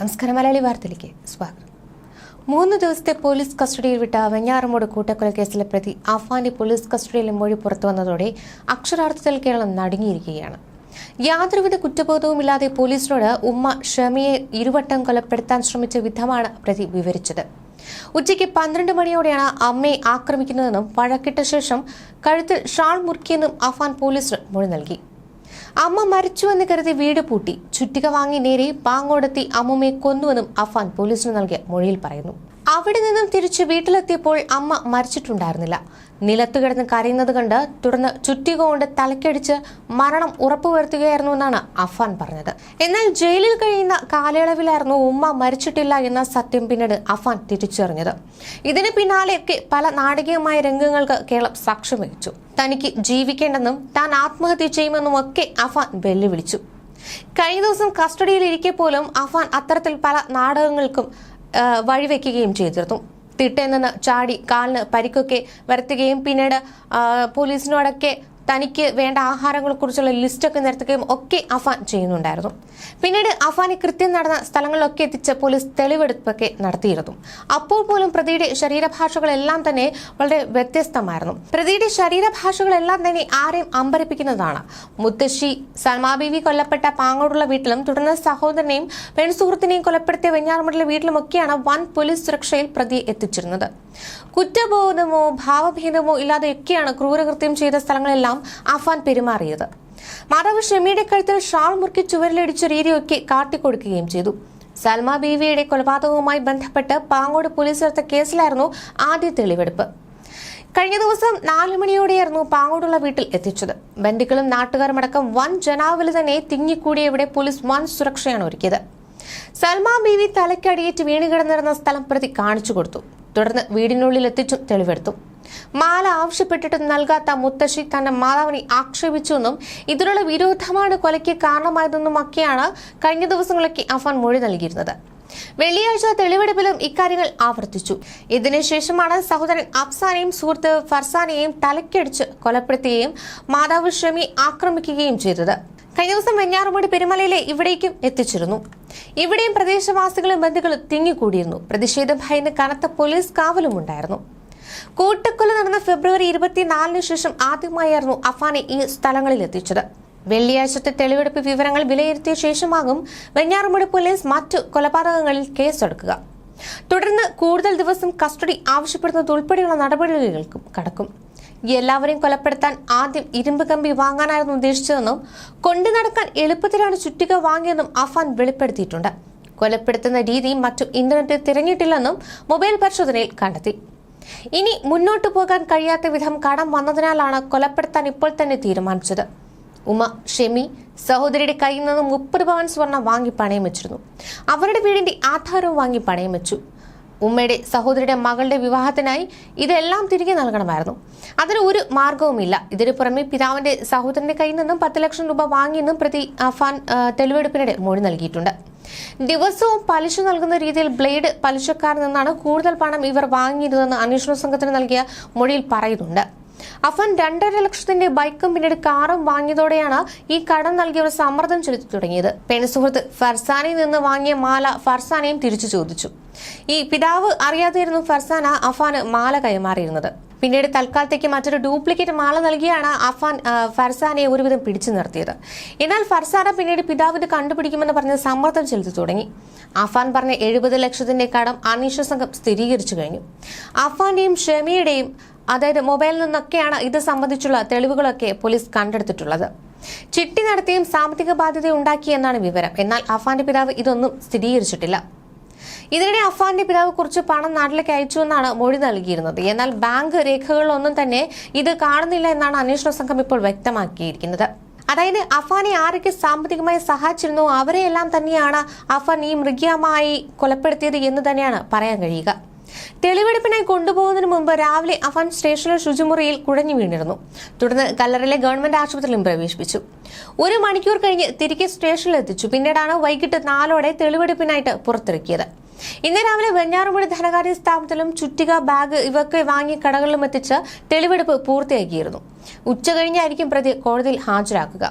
നമസ്കാരം മലയാളി വാർത്തയിലേക്ക് സ്വാഗതം. മൂന്ന് ദിവസത്തെ പോലീസ് കസ്റ്റഡിയിൽ വിട്ട വെഞ്ഞാറമൂട് കൂട്ടക്കൊല കേസിലെ പ്രതി അഫാന്റെ പോലീസ് കസ്റ്റഡിയിൽ മൊഴി പുറത്തു വന്നതോടെ അക്ഷരാർത്ഥത്തിൽ കേരളം നടുങ്ങിയിരിക്കുകയാണ്. യാതൊരുവിധ കുറ്റബോധവുമില്ലാതെ പോലീസിനോട് ഉമ്മ ഷമിയെ ഇരുവട്ടം കൊലപ്പെടുത്താൻ ശ്രമിച്ച വിധമാണ് പ്രതി വിവരിച്ചത്. ഉച്ചയ്ക്ക് പന്ത്രണ്ട് മണിയോടെയാണ് അമ്മയെ ആക്രമിക്കുന്നതെന്നും വഴക്കിട്ട ശേഷം കഴുത്തിൽ ഷാൾ മുറുക്കിയെന്നും അഫാൻ പോലീസിന് മൊഴി നൽകി. അമ്മ മരിച്ചുവെന്ന് കരുതി വീട് പൂട്ടി. ചുറ്റിക വാങ്ങി നേരെ പാങ്ങോടെത്തി അമ്മുമ്മയെ കൊന്നുവെന്നും അഫാൻ പോലീസിന് നൽകിയ മൊഴിയിൽ പറയുന്നു. അവിടെ നിന്നും തിരിച്ച് വീട്ടിലെത്തിയപ്പോൾ അമ്മ മരിച്ചിട്ടുണ്ടായിരുന്നില്ല. നിലത്ത് കിടന്ന് കരയുന്നത് കണ്ട് തുടർന്ന് ചുറ്റിക കൊണ്ട് തലക്കടിച്ച് മരണം ഉറപ്പുവരുത്തുകയായിരുന്നു എന്നാണ് അഫാൻ പറഞ്ഞത്. എന്നാൽ ജയിലിൽ കഴിയുന്ന കാലയളവിലായിരുന്നു ഉമ്മ മരിച്ചിട്ടില്ല എന്ന സത്യം പിന്നീട് അഫാൻ തിരിച്ചറിഞ്ഞത്. ഇതിന് പിന്നാലെയൊക്കെ പല നാടകീയമായ രംഗങ്ങൾക്ക് കേരളം സാക്ഷ്യം വഹിച്ചു. തനിക്ക് ജീവിക്കേണ്ടെന്നും താൻ ആത്മഹത്യ ചെയ്യുമെന്നും ഒക്കെ അഫാൻ വെല്ലുവിളിച്ചു. കഴിഞ്ഞ ദിവസം കസ്റ്റഡിയിൽ ഇരിക്കെ പോലും അഫാൻ അത്തരത്തിൽ പല നാടകങ്ങൾക്കും വഴിവെക്കുകയും ചെയ്തിരുന്നു. തിട്ടയിൽ നിന്ന് ചാടി കാലിന് പരിക്കൊക്കെ വരുത്തുകയും പിന്നീട് പോലീസിനോടൊക്കെ തനിക്ക് വേണ്ട ആഹാരങ്ങളെക്കുറിച്ചുള്ള ലിസ്റ്റൊക്കെ നിരത്തുകയും ഒക്കെ അഫാൻ ചെയ്യുന്നുണ്ടായിരുന്നു. പിന്നീട് അഫാനെ കൃത്യം നടന്ന സ്ഥലങ്ങളിലൊക്കെ എത്തിച്ച് പോലീസ് തെളിവെടുപ്പൊക്കെ നടത്തിയിരുന്നു. അപ്പോൾ പോലും പ്രതിയുടെ ശരീരഭാഷകളെല്ലാം തന്നെ വളരെ വ്യത്യസ്തമായിരുന്നു. പ്രതിയുടെ ശരീരഭാഷകളെല്ലാം തന്നെ ആരെയും അമ്പരപ്പിക്കുന്നതാണ്. മുത്തശ്ശി സൽമാബീവി കൊല്ലപ്പെട്ട പാങ്ങോടുള്ള വീട്ടിലും തുടർന്ന് സഹോദരനെയും പെൺസുഹൃത്തിനെയും കൊലപ്പെടുത്തിയ വെഞ്ഞാറുമുട്ടിലെ വീട്ടിലുമൊക്കെയാണ് വൻ പോലീസ് സുരക്ഷയിൽ പ്രതി എത്തിച്ചിരുന്നത്. കുറ്റബോധമോ ഭാവഭേദമോ ഇല്ലാതെയൊക്കെയാണ് ക്രൂരകൃത്യം ചെയ്ത സ്ഥലങ്ങളെല്ലാം അഫാൻ പെരുമാറിയത്. മാതാവ് ഷമിയുടെ കഴുത്തിൽ ഷാൾ മുറുക്കി ചുവരിലടിച്ച രീതിയൊക്കെ കാട്ടിക്കൊടുക്കുകയും ചെയ്തു. സൽമ ബീവിയുടെ കൊലപാതകവുമായി ബന്ധപ്പെട്ട് പാങ്ങോട് പോലീസ് എടുത്ത കേസിലായിരുന്നു ആദ്യ തെളിവെടുപ്പ്. കഴിഞ്ഞ ദിവസം നാലു മണിയോടെയായിരുന്നു പാങ്ങോടുള്ള വീട്ടിൽ എത്തിച്ചത്. ബന്ധുക്കളും നാട്ടുകാരുമടക്കം വൻ ജനാവലി തന്നെ തിങ്ങിക്കൂടിയ ഇവിടെ പോലീസ് വൻ സുരക്ഷയാണ് ഒരുക്കിയത്. സൽമ ബീവി തലക്കടിയേറ്റ് വീണ് കിടന്നിരുന്ന സ്ഥലം പ്രതി കാണിച്ചു കൊടുത്തു. തുടർന്ന് വീടിനുള്ളിൽ എത്തിച്ചു തെളിവെടുത്തു. മാല ആവശ്യപ്പെട്ടിട്ടും നൽകാത്ത മുത്തശ്ശി തന്റെ മാതാവിനെ ആക്ഷേപിച്ചുവെന്നും ഇതിനുള്ള വിരോധമാണ് കൊലയ്ക്ക് കാരണമായതെന്നും ഒക്കെയാണ് കഴിഞ്ഞ ദിവസങ്ങളൊക്കെ അഫാൻ മൊഴി നൽകിയിരുന്നത്. വെള്ളിയാഴ്ച തെളിവെടുപ്പിലും ഇക്കാര്യങ്ങൾ ആവർത്തിച്ചു. ഇതിനുശേഷമാണ് സഹോദരൻ അഫ്സാനെയും സുഹൃത്ത് ഫർസാനെയും തലക്കടിച്ച് കൊലപ്പെടുത്തുകയും മാതാവ് ഷമി ആക്രമിക്കുകയും ചെയ്തത്. കഴിഞ്ഞ ദിവസം വെഞ്ഞാറുമൂടി പെരുമലയിലെ ഇവിടേക്കും എത്തിച്ചിരുന്നു ഇവിടെയും പ്രദേശവാസികളും ബന്ധുക്കളും തിങ്ങിക്കൂടിയിരുന്നു. പ്രതിഷേധം ഭയന്ന് കനത്ത പോലീസ് കാവലും ഉണ്ടായിരുന്നു കൂട്ടക്കൊല നടന്ന ഫെബ്രുവരി ഇരുപത്തിനാലിന് ശേഷം ആദ്യമായായിരുന്നു അഫാനെ ഈ സ്ഥലങ്ങളിൽ എത്തിച്ചത് വെള്ളിയാഴ്ചത്തെ തെളിവെടുപ്പ് വിവരങ്ങൾ വിലയിരുത്തിയ ശേഷമാകും വെഞ്ഞാറുമുടി പോലീസ് മറ്റു കൊലപാതകങ്ങളിൽ കേസെടുക്കുക. തുടർന്ന് കൂടുതൽ ദിവസം കസ്റ്റഡി ആവശ്യപ്പെടുന്നത് ഉൾപ്പെടെയുള്ള നടപടികൾക്കും കടക്കും. എല്ലാവരെയും കൊലപ്പെടുത്താൻ ആദ്യം ഇരുമ്പ് കമ്പി വാങ്ങാനായിരുന്നു ഉദ്ദേശിച്ചതെന്നും കൊണ്ടു നടക്കാൻ എളുപ്പത്തിലാണ് ചുറ്റിക വാങ്ങിയതെന്നും അഫാൻ വെളിപ്പെടുത്തിയിട്ടുണ്ട്. കൊലപ്പെടുത്തുന്ന രീതി മറ്റും ഇന്റർനെറ്റിൽ തിരഞ്ഞിട്ടില്ലെന്നും മൊബൈൽ പരിശോധനയിൽ കണ്ടെത്തി. ഇനി മുന്നോട്ടു പോകാൻ കഴിയാത്ത വിധം കടം വന്നതിനാലാണ് കൊലപ്പെടുത്താൻ ഇപ്പോൾ തന്നെ തീരുമാനിച്ചത്. ഉമ ഷെമി സഹോദരിയുടെ കയ്യിൽ നിന്ന് മുപ്പത് പവൻ സ്വർണം വാങ്ങി പണയം വെച്ചിരുന്നു. അവരുടെ വീടിന്റെ ആധാരവും വാങ്ങി പണയം വെച്ചു. ഉമ്മയുടെ സഹോദരിയുടെ മകളുടെ വിവാഹത്തിനായി ഇതെല്ലാം തിരികെ നൽകണമായിരുന്നു. അതിന് ഒരു മാർഗവുമില്ല. ഇതിനു പുറമെ പിതാവിന്റെ സഹോദരന്റെ കയ്യിൽ നിന്നും പത്ത് ലക്ഷം രൂപ വാങ്ങിയെന്നും പ്രതി അഫാൻ തെളിവെടുപ്പിനിടെ മൊഴി നൽകിയിട്ടുണ്ട്. ദിവസവും പലിശ നൽകുന്ന രീതിയിൽ ബ്ലേഡ് പലിശക്കാരിൽ നിന്നാണ് കൂടുതൽ പണം ഇവർ വാങ്ങിയിരുന്നതെന്ന് അന്വേഷണ സംഘത്തിന് നൽകിയ മൊഴിയിൽ പറയുന്നുണ്ട്. അഫാൻ രണ്ടര ലക്ഷത്തിന്റെ ബൈക്കും പിന്നീട് കാറും വാങ്ങിയതോടെയാണ് ഈ കടം നൽകിയവർ സമ്മർദ്ദം ചെലുത്തി തുടങ്ങിയത്. പെൺസുഹൃത്ത് ഫർസാനയിൽ നിന്ന് വാങ്ങിയ മാല ഫർസാനയും തിരിച്ചു ചോദിച്ചു. ഈ പിതാവ് അറിയാതെയായിരുന്നു ഫർസാന അഫാന് മാല കൈമാറിയിരുന്നത്. പിന്നീട് തൽക്കാലത്തേക്ക് മറ്റൊരു ഡ്യൂപ്ലിക്കേറ്റ് മാള നൽകിയാണ് അഫാൻ ഫർസാനെ ഒരുവിധം പിടിച്ചു നിർത്തിയത്. എന്നാൽ ഫർസാന പിന്നീട് പിതാവിന് കണ്ടുപിടിക്കുമെന്ന് പറഞ്ഞ് സമ്മർദ്ദം ചെലുത്തി തുടങ്ങി. അഫാൻ പറഞ്ഞ എഴുപത് ലക്ഷത്തിന്റെ കടം അന്വേഷണ സംഘം സ്ഥിരീകരിച്ചു കഴിഞ്ഞു. അഫാന്റെയും ഷെമിയുടെയും അതായത് മൊബൈലിൽ നിന്നൊക്കെയാണ് ഇത് സംബന്ധിച്ചുള്ള തെളിവുകളൊക്കെ പോലീസ് കണ്ടെടുത്തിട്ടുള്ളത്. ചിട്ടി നടത്തിയും സാമ്പത്തിക ബാധ്യത ഉണ്ടാക്കിയെന്നാണ് വിവരം. എന്നാൽ അഫാന്റെ പിതാവ് ഇതൊന്നും സ്ഥിരീകരിച്ചിട്ടില്ല. ഇതിനിടെ അഫാന്റെ പിതാവ് കുറച്ച് പണം നാട്ടിലേക്ക് അയച്ചു എന്നാണ് മൊഴി നൽകിയിരുന്നത്. എന്നാൽ ബാങ്ക് രേഖകളിലൊന്നും തന്നെ ഇത് കാണുന്നില്ല എന്നാണ് അന്വേഷണ സംഘം ഇപ്പോൾ വ്യക്തമാക്കിയിരിക്കുന്നത്. അതായത് അഫാനെ ആരൊക്കെ സാമ്പത്തികമായി സഹായിച്ചിരുന്നു അവരെയെല്ലാം തന്നെയാണ് അഫാൻ ഈ മൃഗീയമായി കൊലപ്പെടുത്തിയത് എന്ന് തന്നെയാണ് പറയാൻ കഴിയുക. തെളിവെടുപ്പിനായി കൊണ്ടുപോകുന്നതിന് മുമ്പ് രാവിലെ അഫാൻ സ്റ്റേഷനിലെ ശുചിമുറിയിൽ കുഴഞ്ഞു വീണിരുന്നു. തുടർന്ന് കല്ലറിലെ ഗവൺമെന്റ് ആശുപത്രിയിലും പ്രവേശിപ്പിച്ചു. ഒരു മണിക്കൂർ കഴിഞ്ഞ് തിരികെ സ്റ്റേഷനിൽ എത്തിച്ചു പിന്നീടാണ് വൈകിട്ട് നാലോടെ തെളിവെടുപ്പിനായിട്ട് പുറത്തിറക്കിയത്. ഇന്ന് രാവിലെ വെഞ്ഞാറുമുടി ധനകാര്യ സ്ഥാപനത്തിലും ചുറ്റിക ബാഗ് ഇവയൊക്കെ വാങ്ങി കടകളിലും എത്തിച്ച് തെളിവെടുപ്പ് പൂർത്തിയാക്കിയിരുന്നു. ഉച്ച കഴിഞ്ഞായിരിക്കും പ്രതി കോടതിയിൽ ഹാജരാക്കുക.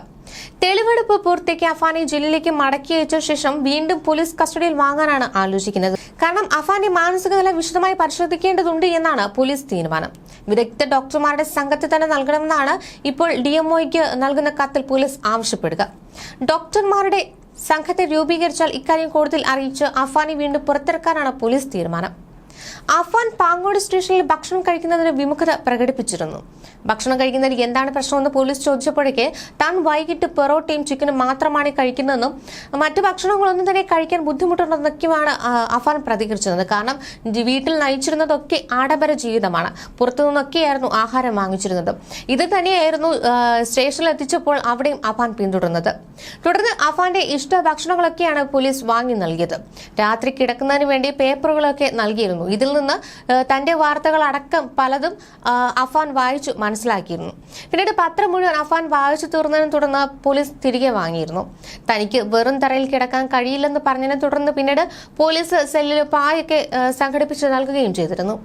തെളിവെടുപ്പ് പൂർത്തിയാക്കി അഫാനെ ജയിലിലേക്ക് മടക്കി അയച്ച ശേഷം വീണ്ടും പോലീസ് കസ്റ്റഡിയിൽ വാങ്ങാനാണ് ആലോചിക്കുന്നത്. കാരണം അഫാന്റെ മാനസിക നില വിശദമായി പരിശോധിക്കേണ്ടതുണ്ട് എന്നാണ് പോലീസ് തീരുമാനം. വിദഗ്ധ ഡോക്ടർമാരുടെ സംഘത്തെ തന്നെ നൽകണമെന്നാണ് ഇപ്പോൾ ഡിഎംഒയ്ക്ക് നൽകുന്ന കത്തിൽ പോലീസ് ആവശ്യപ്പെടുക. ഡോക്ടർമാരുടെ സംഘത്തെ രൂപീകരിച്ചാൽ ഇക്കാര്യം കൂടുതൽ അറിയിച്ച് അഫാനെ വീണ്ടും പുറത്തിറക്കാനാണ് പോലീസ് തീരുമാനം. അഫാൻ പാങ്ങോട് സ്റ്റേഷനിൽ ഭക്ഷണം കഴിക്കുന്നതിന് വിമുഖത പ്രകടിപ്പിച്ചിരുന്നു. ഭക്ഷണം കഴിക്കുന്നതിന് എന്താണ് പ്രശ്നമെന്ന് പോലീസ് ചോദിച്ചപ്പോഴേക്ക് താൻ വൈകിട്ട് പെറോട്ടയും ചിക്കനും മാത്രമാണ് കഴിക്കുന്നതെന്നും മറ്റു ഭക്ഷണങ്ങളൊന്നും തന്നെ കഴിക്കാൻ ബുദ്ധിമുട്ടുണ്ടെന്നൊക്കെയാണ് അഫാൻ പ്രതികരിച്ചത് കാരണം വീട്ടിൽ നയിച്ചിരുന്നതൊക്കെ ആഡംബര ജീവിതമാണ്. പുറത്തു നിന്നൊക്കെയായിരുന്നു ആഹാരം വാങ്ങിച്ചിരുന്നത്. ഇത് തന്നെയായിരുന്നു സ്റ്റേഷനിൽ എത്തിച്ചപ്പോൾ അവിടെയും അഫാൻ പിന്തുടർന്നത്. തുടർന്ന് അഫാന്റെ ഇഷ്ട ഭക്ഷണങ്ങളൊക്കെയാണ് പോലീസ് വാങ്ങി നൽകിയത്. രാത്രി കിടക്കുന്നതിന് വേണ്ടി പേപ്പറുകളൊക്കെ നൽകിയിരുന്നു ഇതിൽ നിന്ന് തന്റെ വാർത്തകൾ അടക്കം പലതും അഫാൻ വായിച്ചു മനസ്സിലാക്കിയിരുന്നു. പിന്നീട് പത്രം മുഴുവൻ അഫാൻ വായിച്ചു തീർന്നതിനെ തുടർന്ന് പോലീസ് തിരികെ വാങ്ങിയിരുന്നു. തനിക്ക് വെറും തറയിൽ കിടക്കാൻ കഴിയില്ലെന്ന് പറഞ്ഞതിനെ തുടർന്ന് പിന്നീട് പോലീസ് സെല്ലിൽ പായൊക്കെ സംഘടിപ്പിച്ച് നൽകുകയും ചെയ്തിരുന്നു.